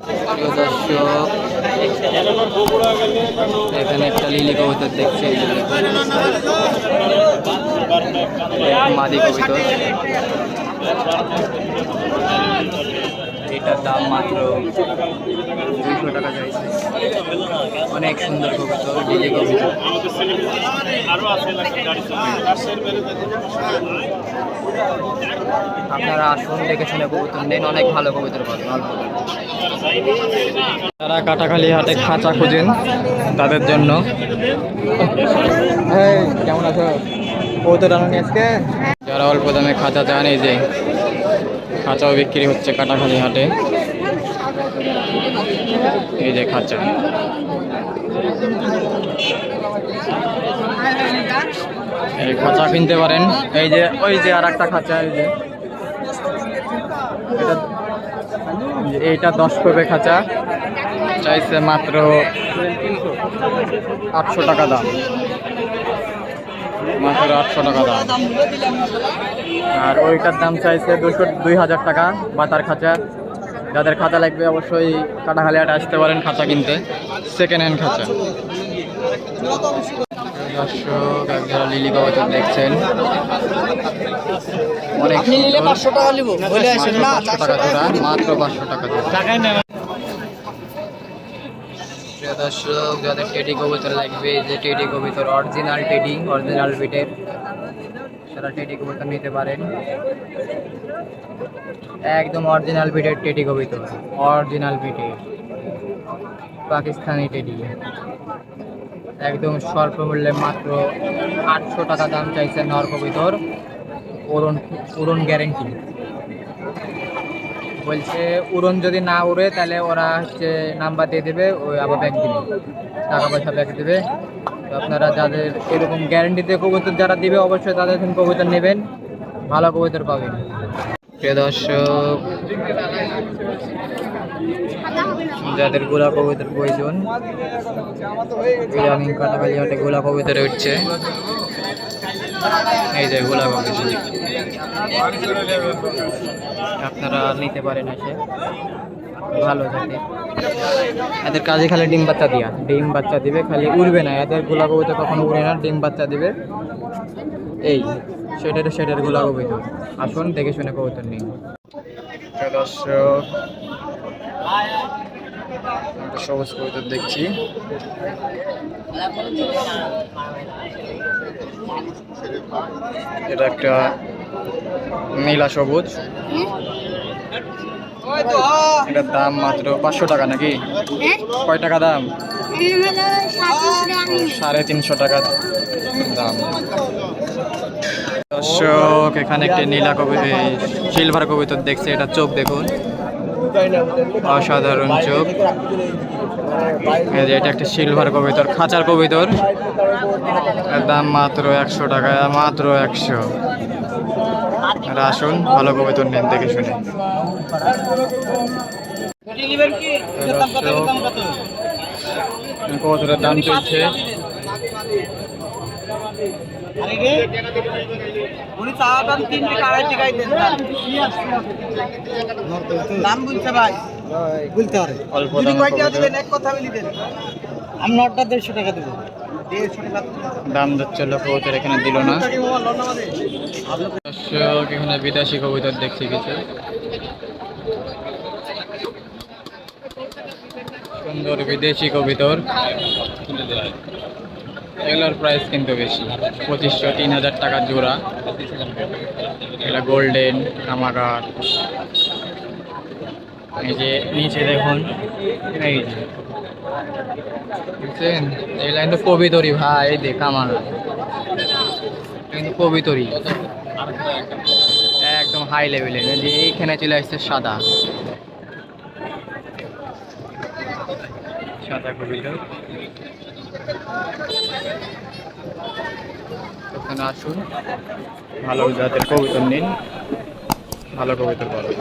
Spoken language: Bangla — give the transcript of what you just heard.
দর্শক এখানে একটা লিলি কবুতর দেখছি মাদি কবুতর এটার দাম মাত্র দুইশো টাকা চাইছে অনেক সুন্দর কবুতর লিলি কবুতর। আপনারা আসুন দেখে শুনে কবুতর নেন অনেক ভালো কবুতর পাবেন। যারা কাটাখালি হাটে খাঁচা খুঁজেন তাদের জন্য। এই, কেমন আছো? কবুতর আনুনি আজকে? যারা অল্প দামে খাঁচা চান এই যে খাঁচাও বিক্রি হচ্ছে কাটাখালি হাটে। এই যে খাঁচা। এই খাঁচা কিনতে পারেন। এই যে, ওই যে আর একটা খাঁচা, এই যে। এটা এইটা দশ করবে খাঁচা। চাইছে মাত্র আটশো টাকা দাম। মাত্র আটশো টাকা দাম। আর ওইটার দাম চাইছে দুশো দুই হাজার টাকা বাতার খাঁচা। যাদের খাঁচা লাগবে অবশ্যই কাটাখালি হাটে আসতে পারেন খাঁচা কিনতে। সেকেন্ড হ্যান্ড খাঁচা। দর্শক লিলি দেখছেন। অনেক। পাঁচশো টাকা মাত্র পাঁচশো টাকা প্রিয় দর্শক যাদের টেডি কবুতর লাগবে, যে টেডি কবুতর, অরিজিনাল টেডি, অরিজিনাল বিটের সেটা টেডি কবুতর নিতে পারেন। একদম অরিজিনাল বিটের টেডি কবুতর, অরিজিনাল বিটের পাকিস্তানি টেডি। একদম স্বল্প মূল্যে মাত্র আটশো টাকা দাম চাইছে নর কবুতর উড়ন উড়ন গ্যারেন্টি বলছে, উড়ন যদি না উড়ে, তাহলে ওরা হচ্ছে নাম্বার দিয়ে দেবে ওই আবার ব্যাগ দিবে। টাকা পয়সা ব্যাগ দেবে। তো আপনারা যাদের এরকম গ্যারেন্টিতে কবুতর যারা দিবে, অবশ্যই তাদের থেকে কবুতর নেবেন। ভালো কবুতর পাবেন। প্রিয় দর্শক, যাদের গোলা কবুতর প্রয়োজন গোলা কবুতরে উঠছে। এই যে গোলা কবুতর আপনারা নিতে পারেন এসে। ভালো থাকে। এদের কাজে খালি ডিম বাচ্চা দিয়া। ডিম বাচ্চা দিবে খালি উড়বে না। এদের গোলা কবুতর কখনো উড়ে না ডিম বাচ্চা দিবে। এই সেটার সেটার গোলা কবুতর আসুন দেখে শুনে কবুতর নিন। দর্শক সবুজ কবুতর দেখছি। এটা একটা নীলা সবুজ। এটার দাম মাত্র পাঁচশো টাকা নাকি? কয় টাকা দাম? সাড়ে তিনশো টাকা দাম। দর্শক, এখানে একটি নীলা কবি সিলভার কবিতর দেখছে, এটা চোখ দেখুন। অসাধারণ চোখ। এটা একটা সিলভার কবিতর, খাঁচার কবিতর। দাম মাত্র একশো টাকা, মাত্র একশো। আসুন, ভালো কবিতর নেন, দেখে শুনে। কবুতরের দাম চলছে। উনি চাওয়া দাম তিন থেকে আড়াই টাকায় দেন দাম বলছে ভাই। বলতে পারে অল্প যদি দামে কয়টা কবুতর। দিবেন এক কথা বলি দেন আমি নটটা দেড়শো টাকা দেবো। দেড়শো টাকা দাম যাচ্ছিল কবুতর এখানে দিল না। দর্শক এখানে বিদেশি কবুতর দেখছি কিছু। সুন্দর বিদেশি কবুতর। এগুলোর প্রাইস কিন্তু বেশি। পঁচিশশো, তিন হাজার টাকার জোড়া। এগুলো গোল্ডেন কামাগার এই যে নিচে দেখুন। এই যে। বুঝছেন? এগুলো কিন্তু কবিতরি ভাই এই দেখ আমার। কিন্তু কবিতরি। একদম হাই লেভেলের যে এইখানে চলে আসছে সাদা। সাদা কবিটা ওখানে আসুন। ভালো জাতের কবিতর নিন। ভালো কবিতর পাবেন